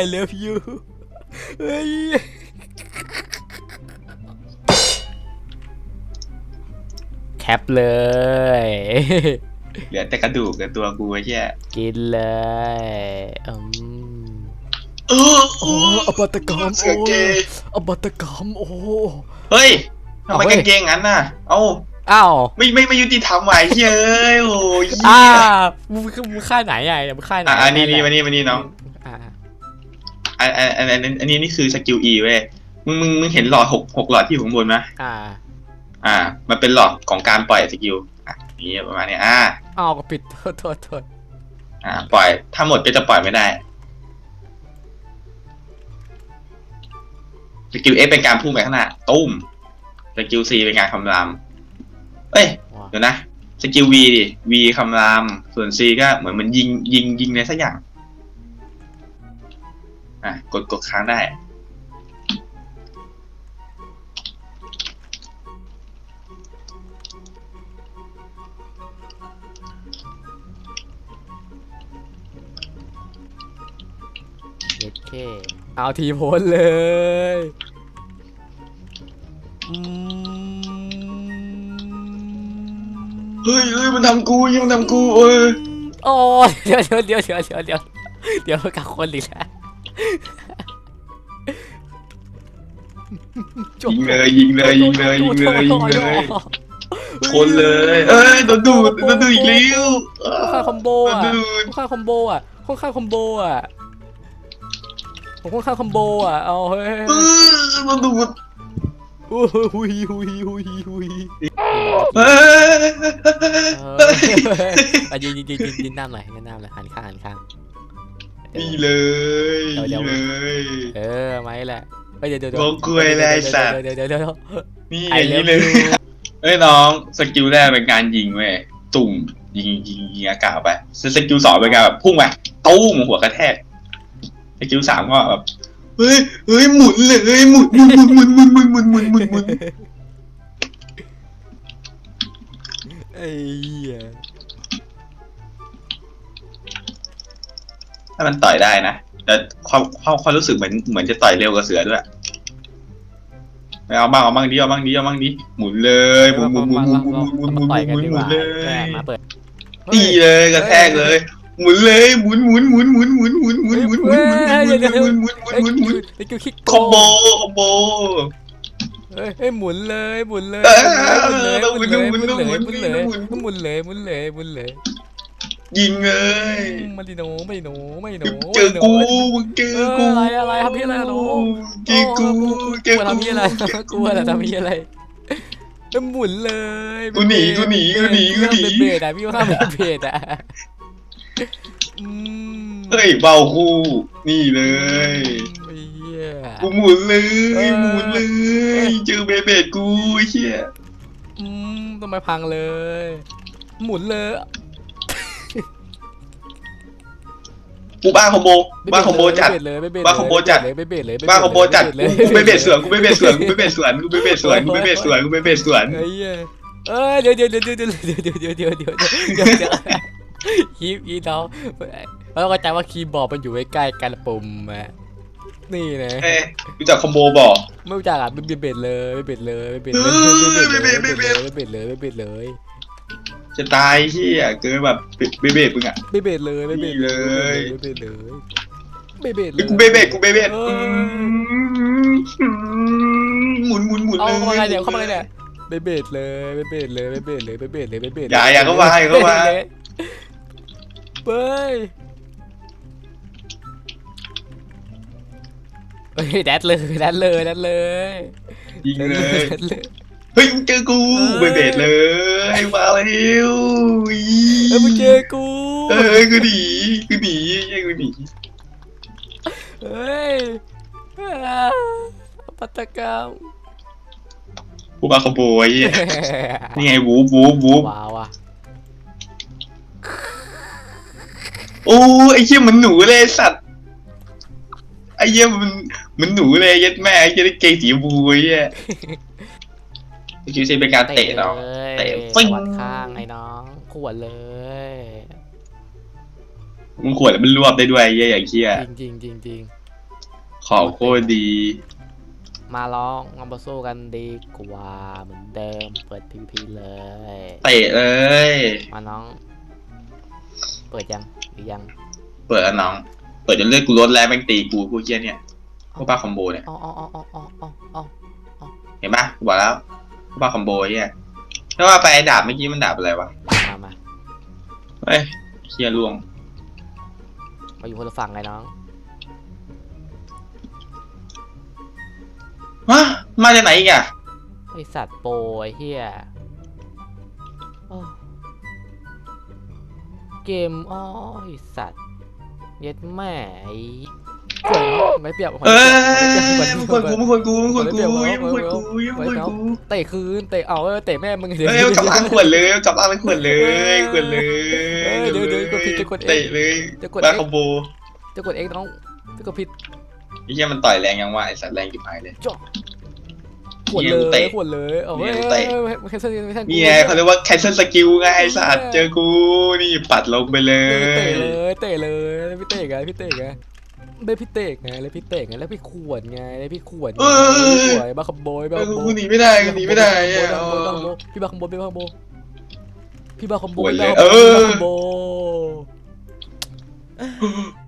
I love you เฮ้ยแคปเลย เหลือแต่กระดูกกับตัวกูไอ้เหี้ยกินเลยอืมเออโอ้อบัตกรรมเสือโอ้เกย์อบัตกรรมโอ้ เฮ้ยทำไมเอาเว้ย กางเกงงั้นน่ะ เอ้า อ้าวไม่ไม่ไม่ยุติธรรมว่ะไอ้เหี้ยเอ้ยโอ้ยอ่าเหี้ยมึงมึงค่ายไหนอะมึงค่ายไหนอะอันนี้นี่มานี่มานี่น้องอ่าอันอันอันอันอันอันนี้นี่คือสกิล E เว้ยมึงมึงมึงเห็นหลอดหกหกหลอดที่อยู่ข้างบนไหมอ่า อ่า มันเป็นหลอดของการปล่อยสกิลอะนี่ประมาณนี้อ่าอ้าวก็ปิดโทษโทษโทษอ่า ปล่อย ถ้าหมดก็จะปล่อยไม่ได้สกิล F เป็นการพุ่งไปข้างหน้าตุ้มสกิล C เป็นการคำราม เอ้ยว้าเดี๋ยวนะสกิล V ดิ V คำราม ส่วน C ก็เหมือนมันยิงยิงยิงในสักอย่าง อะ กดกดค้างได้เด็ดเค เอาทีโพสเลย อืม เฮ้ยเฮ้ยมันทำกูยังมันทำกูเออโอ้ยเดี๋ยวเดี๋ยวเดี๋ยวเดี๋ยวเดี๋ยวเดี๋ยวเดี๋ยวกับคนอีกแล้วจบยิงเลยยิงเลยยิงเลยยิงเลยยิงเลยชนเลยเอ้ยโดนดูดโดนดูดอีกแล้วค่าคอมโบโดนอะดูดค่าคอมโบอะค่าคอมโบอะผมค่าคอมโบอะเอาเฮ้ยเออโดนดูดโอ้ยหุยหุยหุยหุยเฮ้ย เอออะยืนยืนยืนยืนยืนหน้าหน่อยยืนหน้าหน่อยหันข้างหันข้างเดี๋ยวนี่เลยเดียวนี่เลยเออไม่แหละเฮ้ยเดี๋ยวเดี๋ยวเดี๋ยวอกกล้วยเลยไอ้สัตว์ เดี๋ยวเดี๋ยวเดี๋ยวเดี๋ยว นี่ไออย่างนี้เลยเอ้ยน้องสกิลแรกเป็นการยิงเว้ยตุ่มยิงยิงยิงอากาศไปสกิลสองเป็นการแบบพุ่งไปตุ้มหัวกระแทกสกิลสามก็แบบเฮ้ยเฮ้ยหมุนเลยหมุนหมุนหมุนหมุนหมุนหมุนหมุนหมุนหมุนหมุน ไอ้เหี้ยถ้ามันต่อยได้นะแต่ความความความรู้สึกเหมือนเหมือนจะต่อยเร็วกว่าเสือด้วยไม่เอาบ้างเอาบ้างดิเอาบ้างดิเอาบ้างดิหมุนเลยหมุนหมุนหมุนหมุนหมุนหมุนหมุนหมุนต่อยหกันมุนหมุนเลยมาเปิดตีเลยกระแทกเลยหมุนเลยหมุนหมุนหมุนหมุนหมุนหมุนหมุนหมุนหมุนหมุนหมุนหมุนหมุนหมุนหมุนหมุนหมุนหมุนคิกคอมโบคอมโบ เฮ้ยเฮ้ยหมุนเลยหมุนเลยเออหมุนเลยหมุนเลยหมุนเลยหมุหมุนนหมุเลยนหมุนเลยหมุนเลยหมุนเลยยิงเลยมาดิโนไม่หนูไม่หนูเจอกูมึงเจอกูอะไรอะไรทำพี่อะไรหนูเจอกูเจอกูกูทำพี่อะไรกูอะไรทำพี่อะไรแล้วหมุนเลยกูหนีกูหนีกูหนีกูหนีเป็นเบสอะพี่ว่าเป็นเบสอะอืม เฮ้ยเบาคู่นี่เลยไอ้เหี้ย กูหมุนเลยหมุนเลยเจอเบเบดกูไอ้เชี่ยอืมต้องไปพังเลย หมุนเลย กูบ้าคอมโบบ้าคอมโบจัด ไม่เบ็ดเลยไม่เบ็ดบ้าคอมโบจัดเลยไม่เบ็ดเลยบ้าคอมโบจัดเลยกูไปเบสสวนกูไปเบสสวนกูไปเบสสวนกูไปเบสสวนกูไปเบสสวนกูไปเบสสวน ไอ้เหี้ยเอ้ยเดี๋ยวเดี๋ยวเดี๋ยวเดี๋ยวเดี๋ยวเดี๋ยวเดี๋ยวเดี๋ยวเดี๋ยวเดี๋ยวเดี๋ยวคีบอีเราแล้วก็ใจว่าคีย์บอร์ดมันอยู่ใกล้ๆกันปุ่มอะนี่นะเอ้ยรู้จักคอมโบบ่ไม่รู้จักอะไม่เบ็ดเลยไม่เบ็ดเลยไม่เบ็ดเลยเออไม่เบ็ดเลยไม่ไม่เบ็เบ็ดดเลยไม่เบ็ดเลยไม่เบ็ดเลยจะตายเชี่ยเกินแบบเบเบดมึงอะไม่เบ็ดเลยไม่เบ็ดเลยนี่เลยไม่เบ็ดเลยไม่เบ็ดเลยกูเบเบดกูเบเบดเออหมุนหมุนหมุนเอาเลยเข้ามาไงเดี๋ยวเข้ามาไงเนี่ยไม่เบ็ดเลยไม่เบ็ดเลยไม่เบ็ดเลยไม่เบ็ดเลยไม่เบ็ดอย่าอย่าเข้ามาอย่าเข้ามาเบ้ย เฮ้ยแดดเลยแดดเลยแดดเลยยิงเลย แดดเลยเฮ้ยมึงเจอกูเออเบเบดเลยมาแล้วอีเอ้ยมึงเจอกูเอ้ยกูหนีกูหนีไอ้กูหนีเฮ้ยอ่าปัตตกรรมกูมาขโมยนี่ไงวูบวูบวูบว้าวอะโอ้ไอ้เหี้ยมันหนูเลยไอ้สัตว์ไอ้เหี้ยมัน มันหนูเลยยัดแม่ไอ้เหี้ยได้เกงสีชมพูไอ้เหี้ยคิวซีเป็นการเตะเนาะเตะเตะปิ้งขวดข้างไอ้น้องขวดเลยมึงขวดแล้วมันรวบได้ด้วยเหี้ยอย่างเคี้ยจริงจริงจริงจริงของโคตรดี มาลองมาบสู้กันดีกว่าเหมือนเดิม เปิดพีพีเลยเตะเลย มาน้อง เปิดยังหรือยัง เปิดแล้วน้อง เปิดจนเลือดกูลดแล้วแม่งตีกูกูเคี้ยเนี่ย พวกบ้าคอมโบเนี่ยอ๋ออ๋ออ๋ออ๋ออ๋ออ๋ออ๋อเห็นปะกูบอกแล้วพวกบ้าคอมโบไอ้เนี่ยถ้าว่าไปไอ้ดาบเมื่อกี้มันดาบอะไรวะมามาเฮ้ยเคี้ยล่วงมาอยู่คนละฝั่งไงน้องฮะมาจากไหนอีกอะไอสัตว์โปรไอเฮียโอ้เกมอ๋อไอสัตว์เย็ดแม่ไอ้เจ๋งไม่เปรียบเอ้ยไม่มึงเปครียนบกูมึงคนกูมึงคนกูยังมึงคนกูยังมึงคนกูเตะคืนเตะเอาเออเตะแม่มึงเอ้ยกลับบ้านขวดเลยกลับบ้านไปขวดเลยขวดเลยเออเดี๋ยวเดี๋ยวกดผิดจะกดเองเตะเลยจะกดบ้าเอ็คอกมโบจะกดเอ็กน้องจะกดผิดไอ้เหี้ยมันต่อยแรงยังวะไอ้สัตว์แรงจิ๋หายเลยขวดเหี้เลยมึงเตะขวดเลยเอาเหี้เฮ้ยยมึงเตะไม่ใช่ไม่ใช่นี่ไงเขาเรียกว่า cancel skill ไงไอ้สัตว์เจอกูนี่ปัดลงไปเลเตะยเลยเตะเลยแล้วพี่เตะไงพี่เตะไง ได้พี่เตะไงแล้วพี่เตะไงแล้วพี่ขวดไงแล้วพี่ขวดไงพี่ขวดบ้าขโมยบ้าเอขอโมกูยหนีไม่ได้กูหนีไม่ได้อะพี่บ้าขโมยพี่บ้าขโมยพี่บ้าขโมยพี่บ้าขโมยขวดเลยพี่บ้าขโมยเออพี่บ้าขโมย